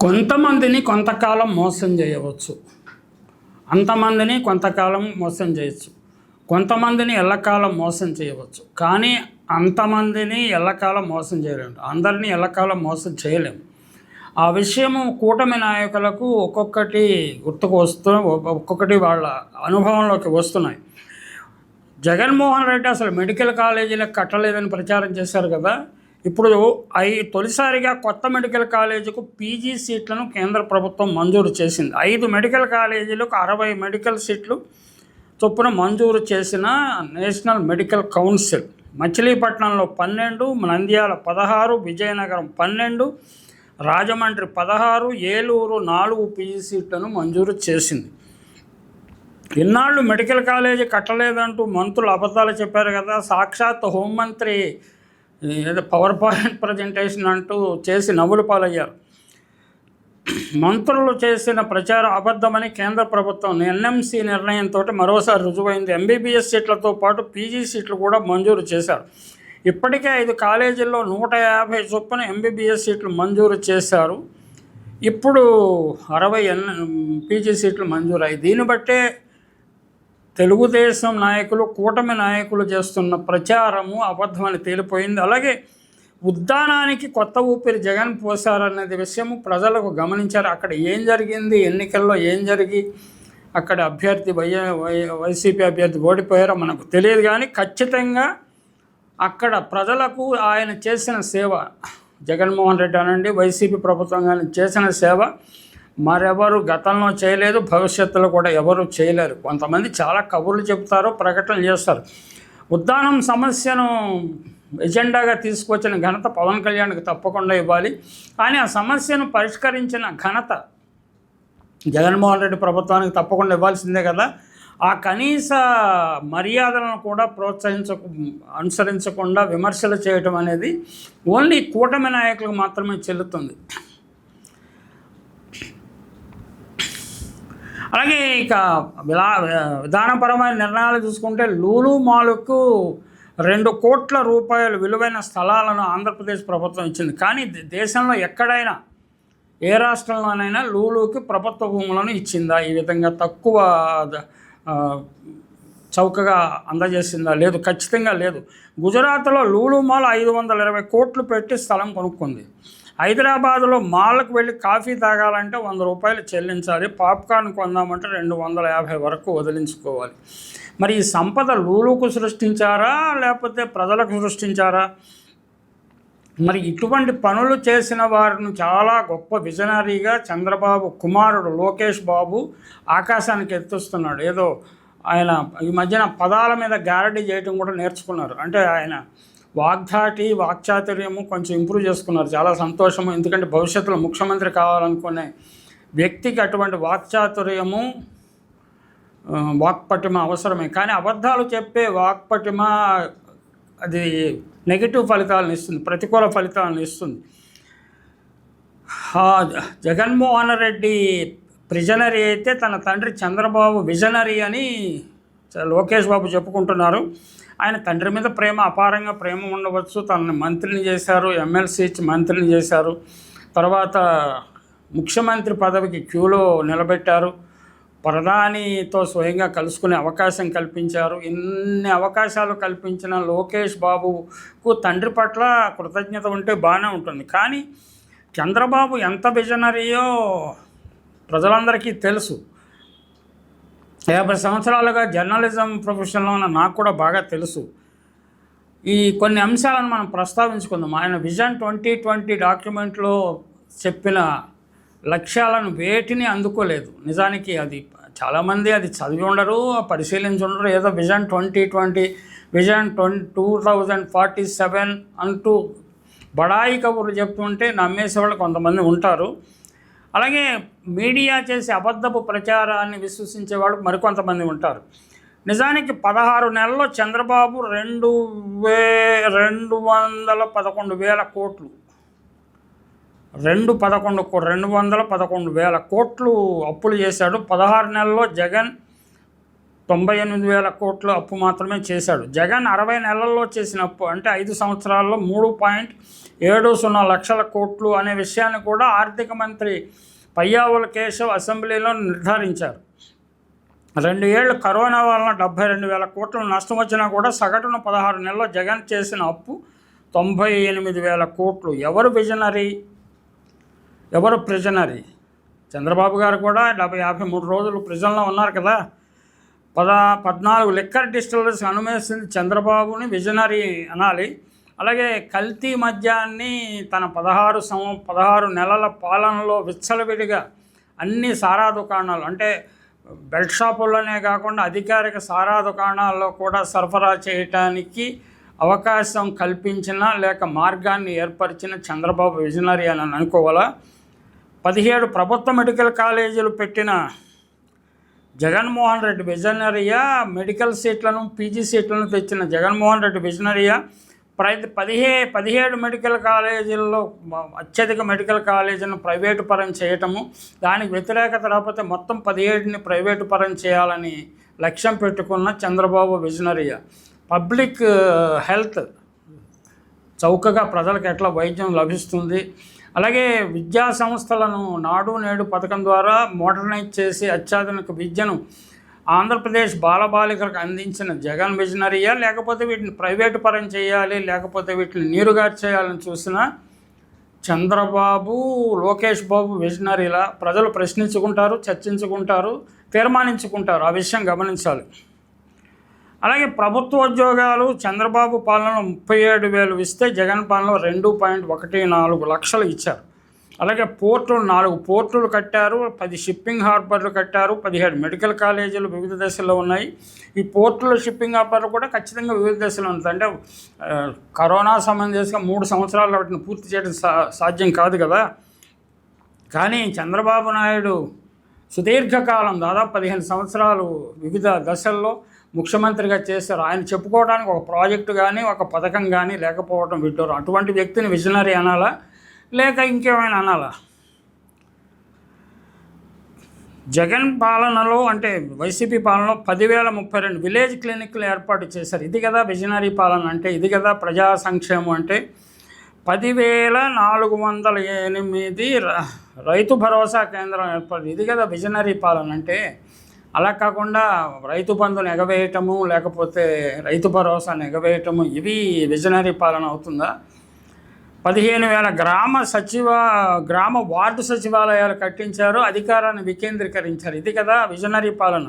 కొంతమందిని కొంతకాలం మోసం చేయవచ్చు. అంతమందిని కొంతకాలం మోసం చేయవచ్చు కొంతమందిని ఎల్లకాలం మోసం చేయవచ్చు. కానీ అంతమందిని ఎల్లకాలం మోసం చేయలేము అందరినీ ఎల్లకాలం మోసం చేయలేము ఆ విషయము కూటమి నాయకులకు ఒక్కొక్కటి గుర్తుకు వస్తు ఒక్కొక్కటి వాళ్ళ అనుభవంలోకి వస్తున్నాయి. జగన్మోహన్ రెడ్డి అసలు మెడికల్ కాలేజీలకు కట్టలేదని ప్రచారం చేశారు కదా. ఇప్పుడు ఐ తొలిసారిగా కొత్త మెడికల్ కాలేజీకు పీజీ సీట్లను కేంద్ర ప్రభుత్వం మంజూరు చేసింది. ఐదు మెడికల్ కాలేజీలకు అరవై మెడికల్ సీట్లు చొప్పున మంజూరు చేసిన నేషనల్ మెడికల్ కౌన్సిల్. మచిలీపట్నంలో పన్నెండు నంద్యాల పదహారు విజయనగరం పన్నెండు రాజమండ్రి పదహారు ఏలూరు నాలుగు పీజీ సీట్లను మంజూరు చేసింది. ఇన్నాళ్ళు మెడికల్ కాలేజీ కట్టలేదంటూ మంత్రులు అబద్ధాలు చెప్పారు కదా. సాక్షాత్ హోంమంత్రి ఏదో పవర్ పాయింట్ ప్రజెంటేషన్ అంటూ చేసి నవ్వులు పాలయ్యారు. మంత్రులు చేసిన ప్రచారం అబద్ధమని కేంద్ర ప్రభుత్వం ఎన్ఎంసీ నిర్ణయంతో మరోసారి రుజువైంది. ఎంబీబీఎస్ సీట్లతో పాటు పీజీ సీట్లు కూడా మంజూరు చేశారు. ఇప్పటికే ఐదు కాలేజీల్లో నూట యాభై చొప్పున ఎంబీబీఎస్ సీట్లు మంజూరు చేశారు. ఇప్పుడు అరవై ఎన్ పీజీ సీట్లు మంజూరయ్యాయి. దీన్ని బట్టే తెలుగుదేశం నాయకులు కూటమి నాయకులు చేస్తున్న ప్రచారము అబద్ధమని తేలిపోయింది. అలాగే ఉద్దానానికి కొత్త ఊపిరి జగన్ పోసారనేది విషయము ప్రజలకు గమనించారు. అక్కడ ఏం జరిగింది? ఎన్నికల్లో ఏం జరిగి అక్కడ అభ్యర్థి వై వైసీపీ అభ్యర్థి ఓడిపోయారో మనకు తెలియదు కానీ ఖచ్చితంగా అక్కడ ప్రజలకు ఆయన చేసిన సేవ జగన్మోహన్ రెడ్డి అనండి వైసీపీ ప్రభుత్వం కానీ చేసిన సేవ మరెవరు గతంలో చేయలేదు భవిష్యత్తులో కూడా ఎవరు చేయలేరు. కొంతమంది చాలా కబుర్లు చెబుతారు ప్రకటనలు చేస్తారు. ఉద్దానం సమస్యను ఎజెండాగా తీసుకొచ్చిన ఘనత పవన్ కళ్యాణ్కి తప్పకుండా ఇవ్వాలి. కానీ ఆ సమస్యను పరిష్కరించిన ఘనత జగన్మోహన్ రెడ్డి ప్రభుత్వానికి తప్పకుండా ఇవ్వాల్సిందే కదా. ఆ కనీస మర్యాదలను కూడా ప్రోత్సహించక అనుసరించకుండా విమర్శలు చేయటం అనేది ఓన్లీ కూటమి నాయకులకు మాత్రమే చెల్లుతుంది. అలాగే ఇక విలా విధానపరమైన నిర్ణయాలు చూసుకుంటే లూలు మాలుకు రెండు కోట్ల రూపాయలు విలువైన స్థలాలను ఆంధ్రప్రదేశ్ ప్రభుత్వం ఇచ్చింది. కానీ దేశంలో ఎక్కడైనా ఏ రాష్ట్రంలోనైనా లూలుకి ప్రభుత్వ భూములను ఇచ్చిందా? ఈ విధంగా తక్కువ చౌకగా అందజేసిందా? లేదు ఖచ్చితంగా లేదు. గుజరాత్లో లూలు మాల్ ఐదు వందల ఇరవై కోట్లు పెట్టి స్థలం కొనుక్కుంది. హైదరాబాద్లో మాల్కు వెళ్ళి కాఫీ తాగాలంటే వంద రూపాయలు చెల్లించాలి. పాప్కార్న్ కొందామంటే రెండు వందల యాభై వరకు వదిలించుకోవాలి. మరి ఈ సంపద లూలుకు సృష్టించారా? లేకపోతే ప్రజలకు సృష్టించారా? మరి ఇటువంటి పనులు చేసిన వారిని చాలా గొప్ప విజనరీగా చంద్రబాబు కుమారుడు లోకేష్ బాబు ఆకాశానికి ఎత్తుస్తున్నాడు. ఏదో ఆయన ఈ మధ్యన పదాల మీద గ్యారంటీ చేయడం కూడా నేర్చుకున్నారు. అంటే ఆయన వాగ్ధాటి వాక్చాతుర్యము కొంచెం ఇంప్రూవ్ చేసుకున్నారు. చాలా సంతోషము. ఎందుకంటే భవిష్యత్తులో ముఖ్యమంత్రి కావాలనుకునే వ్యక్తికి అటువంటి వాక్చాతుర్యము వాక్పటిమ అవసరమే. కానీ అబద్ధాలు చెప్పే వాక్పటిమ అది నెగిటివ్ ఫలితాలను ఇస్తుంది. ప్రతికూల ఫలితాలను ఇస్తుంది. జగన్మోహన్ రెడ్డి ప్రిజనరీ అయితే తన తండ్రి చంద్రబాబు విజనరీ అని చ- లోకేష్ బాబు చెప్పుకుంటున్నారు. ఆయన తండ్రి మీద ప్రేమ అపారంగా ప్రేమ ఉండవచ్చు. తనని మంత్రిని చేశారు ఎమ్మెల్సీ ఇచ్చి మంత్రిని చేశారు. తర్వాత ముఖ్యమంత్రి పదవికి క్యూలో నిలబెట్టారు. ప్రధానితో స్వయంగా కలుసుకునే అవకాశం కల్పించారు. ఇన్ని అవకాశాలు కల్పించిన లోకేష్ బాబుకు తండ్రి పట్ల కృతజ్ఞత ఉంటే బాగానే ఉంటుంది. కానీ చంద్రబాబు ఎంత విజనరీయో ప్రజలందరికీ తెలుసు. యాభై సంవత్సరాలుగా జర్నలిజం ప్రొఫెషన్లో ఉన్న నాకు కూడా బాగా తెలుసు. ఈ కొన్ని అంశాలను మనం ప్రస్తావించుకుందాం. ఆయన విజన్ ట్వంటీ ట్వంటీ డాక్యుమెంట్లో చెప్పిన లక్ష్యాలను వేటిని అందుకోలేదు. నిజానికి అది చాలామంది అది చదివి ఉండరు పరిశీలించి ఉండరు. ఏదో vision twenty twenty vision twenty two thousand forty seven అంటూ బడాయి కబుర్లు చెప్తుంటే నమ్మేసే వాళ్ళు కొంతమంది ఉంటారు. అలాగే మీడియా చేసే అబద్ధపు ప్రచారాన్ని విశ్వసించే వాళ్ళు మరికొంతమంది ఉంటారు. నిజానికి పదహారు నెలల్లో చంద్రబాబు రెండు వే రెండు వందల పదకొండు వేల కోట్లు. రెండు పదకొండు కో- రెండు వందల పదకొండు వేల కోట్లు అప్పులు చేశాడు. పదహారు నెలల్లో జగన్ తొంభై ఎనిమిది వేల కోట్లు అప్పు మాత్రమే చేశాడు. జగన్ అరవై నెలల్లో చేసిన అప్పు అంటే ఐదు సంవత్సరాల్లో మూడు పాయింట్ ఏడు సున్నా లక్షల కోట్లు అనే విషయాన్ని కూడా ఆర్థిక మంత్రి పయ్యావుల కేశవ్ అసెంబ్లీలో నిర్ధారించారు. రెండు ఏళ్ళు కరోనా వలన డెబ్బై రెండు వేల కోట్ల నష్టం వచ్చినా కూడా సగటున పదహారు నెలల్లో జగన్ చేసిన అప్పు తొంభై ఎనిమిది వేల కోట్లు. ఎవరు విజనరీ? ఎవరు ప్రిజనరీ? చంద్రబాబు గారు కూడా డెబ్బై యాభై మూడు రోజులు ప్రిజన్లో ఉన్నారు కదా. పద పద్నాలుగు లిక్కర్ డిస్టిలరీస్ అనుమతించింది చంద్రబాబుని విజనరీ అనాలి. అలాగే కల్తీ మద్యాన్ని తన పదహారు సం పదహారు నెలల పాలనలో విచ్చలవిడిగా అన్ని సారా దుకాణాలు అంటే బెల్ట్ షాపుల్లోనే కాకుండా అధికారిక సారా దుకాణాల్లో కూడా సరఫరా చేయటానికి అవకాశం కల్పించిన లేక మార్గాన్ని ఏర్పరిచిన చంద్రబాబు విజనరీ అని అనుకోవాలా? పదిహేడు ప్రభుత్వ మెడికల్ కాలేజీలు పెట్టిన జగన్మోహన్ రెడ్డి విజనరియా? మెడికల్ సీట్లను పీజీ సీట్లను తెచ్చిన జగన్మోహన్ రెడ్డి విజనరియా? ప్రతి పదిహే పదిహేడు మెడికల్ కాలేజీల్లో అత్యధిక మెడికల్ కాలేజీలను ప్రైవేటు పరం చేయటము దానికి వ్యతిరేకత రాకపోతే మొత్తం పదిహేడుని ప్రైవేటు పరం చేయాలని లక్ష్యం పెట్టుకున్న చంద్రబాబు విజనరీయా పబ్లిక్ హెల్త్ చౌకగా ప్రజలకు ఎట్లా వైద్యం లభిస్తుంది. అలాగే విద్యా సంస్థలను నాడు నేడు పథకం ద్వారా మోడర్నైజ్ చేసి అత్యాధునిక విద్యను ఆంధ్రప్రదేశ్ బాలబాలికలకు అందించిన జగన్ విజనరీయా లేకపోతే వీటిని ప్రైవేటు పరం చేయాలి లేకపోతే వీటిని నీరుగారు చేయాలని చూసిన చంద్రబాబు లోకేష్ బాబు విజనరీలా ప్రజలు ప్రశ్నించుకుంటారు చర్చించుకుంటారు తీర్మానించుకుంటారు. ఆ విషయం గమనించాలి. అలాగే ప్రభుత్వ ఉద్యోగాలు చంద్రబాబు పాలనలో ముప్పై ఏడు వేలు ఇస్తే జగన్ పాలనలో రెండు పాయింట్ ఒకటి నాలుగు లక్షలు ఇచ్చారు. అలాగే పోర్టులు నాలుగు పోర్టులు కట్టారు పది షిప్పింగ్ హార్బర్లు కట్టారు పదిహేడు మెడికల్ కాలేజీలు వివిధ దశల్లో ఉన్నాయి. ఈ పోర్టులు షిప్పింగ్ హార్బర్లు కూడా ఖచ్చితంగా వివిధ దశలో ఉంటుంది అంటే కరోనా సంబంధించిన మూడు సంవత్సరాలు వాటిని పూర్తి చేయడం సాధ్యం కాదు కదా. కానీ చంద్రబాబు నాయుడు సుదీర్ఘకాలం దాదాపు పదిహేను సంవత్సరాలు వివిధ దశల్లో ముఖ్యమంత్రిగా చేశారు. ఆయన చెప్పుకోవడానికి ఒక ప్రాజెక్టు కానీ ఒక పథకం కానీ లేకపోవడం విడ్డూరం. అటువంటి వ్యక్తిని విజనరీ అనాలా? లేక ఇంకేమైనా అనాలా? జగన్ పాలనలో అంటే వైసీపీ పాలనలో పదివేల ముప్పై రెండు విలేజ్ క్లినిక్లు ఏర్పాటు చేశారు. ఇది కదా విజనరీ పాలన అంటే ఇది కదా ప్రజా సంక్షేమం అంటే. పదివేల నాలుగు వందల ఎనిమిది ర- రైతు భరోసా కేంద్రం ఏర్పాటు ఇది కదా విజనరీ పాలన అంటే. అలా కాకుండా రైతు బంధుని ఎగవేయటము లేకపోతే రైతు భరోసాను ఎగవేయటము ఇవి విజనరీ పాలన అవుతుందా? పదిహేను వేల గ్రామ సచివ గ్రామ వార్డు సచివాలయాలు కట్టించారు అధికారాన్ని వికేంద్రీకరించారు. ఇది కదా విజనరీ పాలన.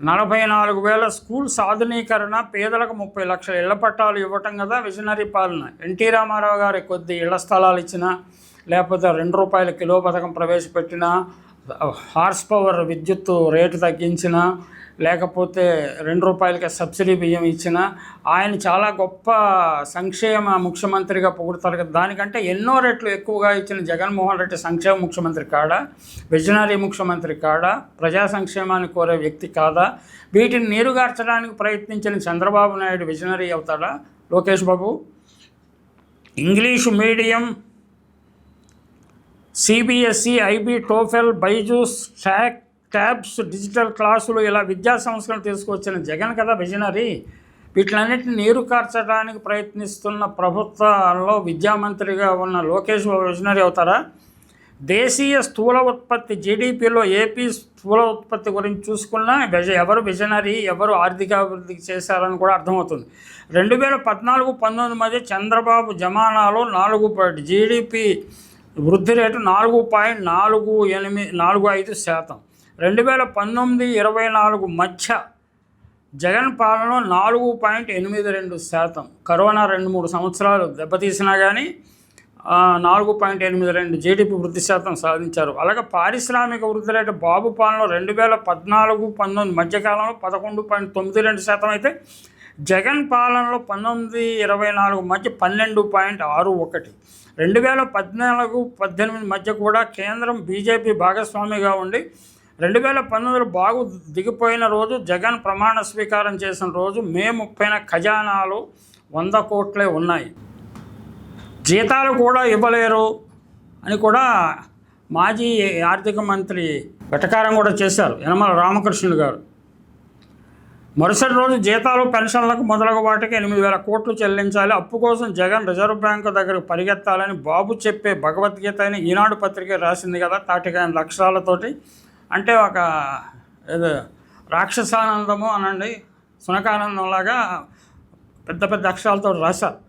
నలభై నాలుగు వేల స్కూల్ సాధునీకరణ పేదలకు ముప్పై లక్షల ఇళ్ళ పట్టాలు ఇవ్వటం కదా విజనరీ పాలన. ఎన్టీ రామారావు గారి కొద్ది ఇళ్ళ స్థలాలు ఇచ్చినా లేకపోతే రెండు రూపాయల కిలో పథకం ప్రవేశపెట్టినా హార్స్ పవర్ విద్యుత్ రేటు తగ్గించిన లేకపోతే రెండు రూపాయలకి సబ్సిడీ బియ్యం ఇచ్చిన ఆయన చాలా గొప్ప సంక్షేమ ముఖ్యమంత్రిగా పొగుడతారు కదా. దానికంటే ఎన్నో రెట్లు ఎక్కువగా ఇచ్చిన జగన్మోహన్ రెడ్డి సంక్షేమ ముఖ్యమంత్రి కాడా? విజనరీ ముఖ్యమంత్రి కాడా? ప్రజా సంక్షేమాన్ని కోరే వ్యక్తి కాదా? వీటిని నీరుగార్చడానికి ప్రయత్నించిన చంద్రబాబు నాయుడు విజనరీ అవుతాడా? Lokesh Babu? English medium CBSE IB TOEFL Byju's ట్యాక్ ట్యాబ్స్ డిజిటల్ క్లాసులు ఇలా విద్యా సంస్కరణ తీసుకొచ్చిన జగన్ కదా విజనరీ వీటిలన్నిటిని నీరు కార్చడానికి ప్రయత్నిస్తున్న ప్రభుత్వంలో విద్యామంత్రిగా ఉన్న లోకేష్ విజనరీ అవుతారా? దేశీయ స్థూల ఉత్పత్తి జీడిపిలో ఏపీ స్థూల ఉత్పత్తి గురించి చూసుకున్నా విజ- ఎవరు విజనరీ ఎవరు ఆర్థికాభివృద్ధి చేశారని కూడా అర్థమవుతుంది. రెండు వేల పద్నాలుగు పంతొమ్మిది మధ్య చంద్రబాబు జమానాలో నాలుగు జీడిపి వృద్ధి రేటు నాలుగు పాయింట్ నాలుగు ఎనిమిది నాలుగు ఐదు శాతం. రెండు వేల పంతొమ్మిది ఇరవై నాలుగు మధ్య జగన్ పాలనలో నాలుగు పాయింట్ ఎనిమిది రెండు శాతం. కరోనా రెండు మూడు సంవత్సరాలు దెబ్బతీసినా కానీ నాలుగు పాయింట్ ఎనిమిది రెండు జీడిపి వృద్ధి శాతం సాధించారు. అలాగే పారిశ్రామిక వృద్ధి రేటు బాబు పాలన రెండు వేల పద్నాలుగు పంతొమ్మిది మధ్యకాలంలో పదకొండు పాయింట్ తొమ్మిది రెండు శాతం అయితే జగన్ పాలనలో పంతొమ్మిది ఇరవై నాలుగు మధ్య పన్నెండు పాయింట్ ఆరు ఒకటి. రెండు వేల పద్నాలుగు పద్దెనిమిది మధ్య కూడా కేంద్రం బీజేపీ భాగస్వామిగా ఉండి రెండు వేల పంతొమ్మిదిలో బాగు దిగిపోయిన రోజు జగన్ ప్రమాణ స్వీకారం చేసిన రోజు మే ముప్పైన ఖజానాలు వంద కోట్లే ఉన్నాయి. జీతాలు కూడా ఇవ్వలేరు అని కూడా మాజీ ఆర్థిక మంత్రి వెటకారం కూడా చేశారు యనమల రామకృష్ణుడు గారు. మరుసటి రోజు జీతాలు పెన్షన్లకు మొదలగు వాటికి ఎనిమిది వేల కోట్లు చెల్లించాలి. అప్పు కోసం జగన్ రిజర్వ్ బ్యాంకు దగ్గరకు పరిగెత్తాలని బాబు చెప్పే భగవద్గీత అని ఈనాడు పత్రిక రాసింది కదా తాటికాయన లక్షణాలతోటి అంటే ఒక ఏదో రాక్షసానందము అనండి సునకానందంలాగా పెద్ద పెద్ద అక్షరాలతో రాశారు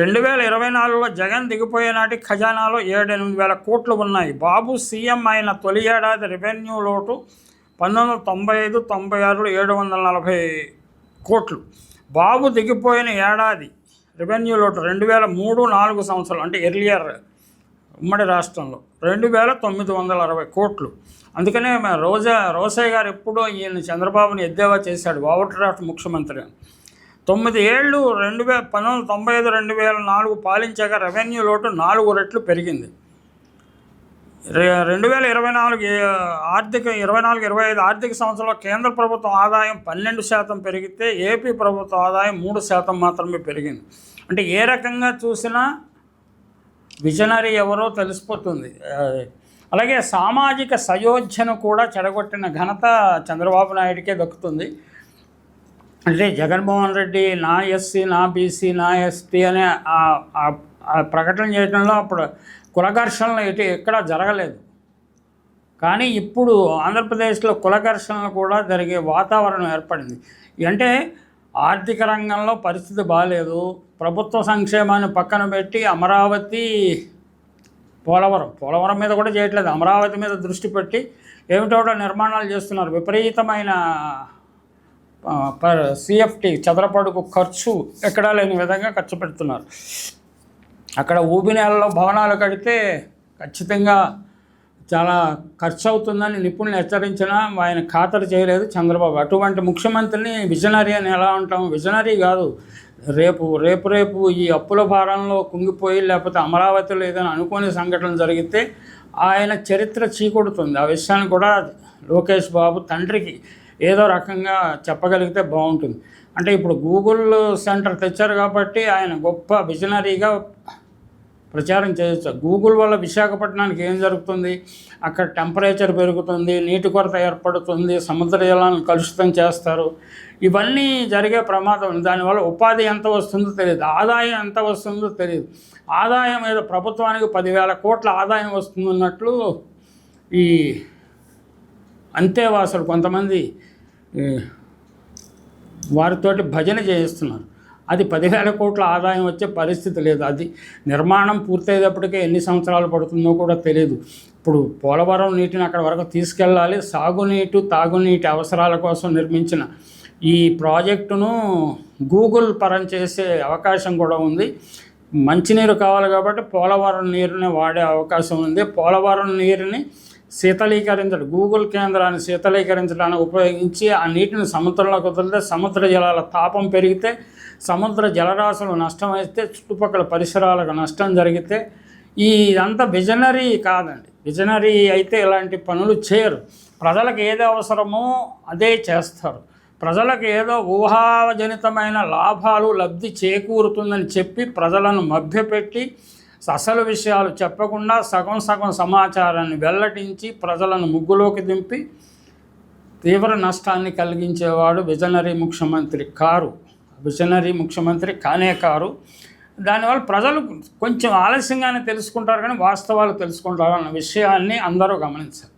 రెండు వేల ఇరవై నాలుగులో జగన్ దిగిపోయే నాటి ఖజానాలో ఏడెనిమిది వేల కోట్లు ఉన్నాయి. బాబు సీఎం అయిన తొలి ఏడాది రెవెన్యూ లోటు పంతొమ్మిది వందల తొంభై ఐదు తొంభై ఆరులో ఏడు వందల నలభై కోట్లు. బాబు దిగిపోయిన ఏడాది రెవెన్యూ లోటు రెండు వేల మూడు నాలుగు సంవత్సరాలు అంటే ఎర్లియర్ ఉమ్మడి రాష్ట్రంలో. రెండు వేల తొమ్మిది వందల అరవై కోట్లు. అందుకనే మా రోజా రోసయ్య గారు ఎప్పుడో ఈయన చంద్రబాబుని ఎద్దేవా చేశాడు ఓవర్ డ్రాఫ్ట్ ముఖ్యమంత్రి అని. తొమ్మిది ఏళ్ళు రెండు వేల పంతొమ్మిది వందల తొంభై ఐదు రెండు వేల నాలుగు పాలించాక రెవెన్యూ లోటు నాలుగు రెట్లు పెరిగింది. రెండు వేల ఇరవై నాలుగు ఆర్థిక ఇరవై నాలుగు ఇరవై ఐదు ఆర్థిక సంవత్సరంలో కేంద్ర ప్రభుత్వం ఆదాయం పన్నెండు శాతం పెరిగితే ఏపీ ప్రభుత్వ ఆదాయం మూడు శాతం మాత్రమే పెరిగింది. అంటే ఏ రకంగా చూసినా విజనరీ ఎవరో తెలిసిపోతుంది. అలాగే సామాజిక సయోధ్యను కూడా చెడగొట్టిన ఘనత చంద్రబాబు నాయుడికే దక్కుతుంది. అంటే జగన్మోహన్ రెడ్డి నా ఎస్సీ నా బీసీ నా ఎస్టీ అనే ప్రకటన చేయడంలో అప్పుడు కులఘర్షణలు ఎటు ఎక్కడా జరగలేదు. కానీ ఇప్పుడు ఆంధ్రప్రదేశ్లో కులఘర్షణలు కూడా జరిగే వాతావరణం ఏర్పడింది. అంటే ఆర్థిక రంగంలో పరిస్థితి బాగాలేదు ప్రభుత్వ సంక్షేమాన్ని పక్కన పెట్టి అమరావతి పోలవరం పోలవరం మీద కూడా చేయట్లేదు. అమరావతి మీద దృష్టి పెట్టి ఏమిటో నిర్మాణాలు చేస్తున్నారు. విపరీతమైన పర్ సిఎఫ్టి చదరపడుకు ఖర్చు ఎక్కడా లేని విధంగా ఖర్చు పెడుతున్నారు. అక్కడ ఊబి నెలలో భవనాలు కడితే ఖచ్చితంగా చాలా ఖర్చు అవుతుందని నిపుణులు హెచ్చరించినా ఆయన ఖాతరు చేయలేదు చంద్రబాబు. అటువంటి ముఖ్యమంత్రిని విజనరీ అని ఎలా ఉంటాం విజనరీ కాదు. రేపు రేపు రేపు ఈ అప్పుల భారంలో కుంగిపోయి లేకపోతే అమరావతిలో ఏదైనా అనుకోని సంఘటన జరిగితే ఆయన చరిత్ర చీకొడుతుంది. ఆ విషయాన్ని కూడా లోకేష్ బాబు తండ్రికి ఏదో రకంగా చెప్పగలిగితే బాగుంటుంది. అంటే ఇప్పుడు గూగుల్ సెంటర్ తెచ్చారు కాబట్టి ఆయన గొప్ప విజనరీగా ప్రచారం చేయొచ్చు. గూగుల్ వల్ల విశాఖపట్నానికి ఏం జరుగుతుంది? అక్కడ టెంపరేచర్ పెరుగుతుంది నీటి కొరత ఏర్పడుతుంది సముద్ర జలాలను కలుషితం చేస్తారు. ఇవన్నీ జరిగే ప్రమాదం ఉంది. దానివల్ల ఉపాధి ఎంత వస్తుందో తెలియదు. ఆదాయం ఎంత వస్తుందో తెలియదు. ఆదాయం మీద ప్రభుత్వానికి పదివేల కోట్ల ఆదాయం వస్తుందన్నట్లు ఈ అంతేవాసులు కొంతమంది వారితోటి భజన చేయిస్తున్నారు. అది పదివేల కోట్ల ఆదాయం వచ్చే పరిస్థితి లేదు. అది నిర్మాణం పూర్తయ్యేటప్పటికే ఎన్ని సంవత్సరాలు పడుతుందో కూడా తెలియదు ఇప్పుడు పోలవరం నీటిని అక్కడ వరకు తీసుకెళ్ళాలి. సాగునీటి తాగునీటి అవసరాల కోసం నిర్మించిన ఈ ప్రాజెక్టును గూగుల్ పరం చేసే అవకాశం కూడా ఉంది. మంచినీరు కావాలి కాబట్టి పోలవరం నీరుని వాడే అవకాశం ఉంది. పోలవరం నీరుని శీతలీకరించడం గూగుల్ కేంద్రాన్ని శీతలీకరించడానికి ఉపయోగించి ఆ నీటిని సముద్రంలోకి వదిలితే సముద్ర జలాల తాపం పెరిగితే సముద్ర జలరాశులు నష్టమైతే చుట్టుపక్కల పరిసరాలకు నష్టం జరిగితే ఈ ఇదంతా విజనరీ కాదండి. విజనరీ అయితే ఇలాంటి పనులు చేయరు. ప్రజలకు ఏది అవసరమో అదే చేస్తారు. ప్రజలకు ఏదో ఊహాజనితమైన లాభాలు లబ్ధి చేకూరుతుందని చెప్పి ప్రజలను మభ్యపెట్టి అసలు విషయాలు చెప్పకుండా సగం సగం సమాచారాన్ని వెల్లడించి ప్రజలను ముగ్గులోకి దింపి తీవ్ర నష్టాన్ని కలిగించేవాడు విజనరీ ముఖ్యమంత్రి కారు. మిషనరీ ముఖ్యమంత్రి కానే కారు దానివల్ల ప్రజలు కొంచెం ఆలస్యంగానే తెలుసుకుంటారు కానీ వాస్తవాలు తెలుసుకుంటారు అన్న విషయాన్ని అందరూ గమనించారు.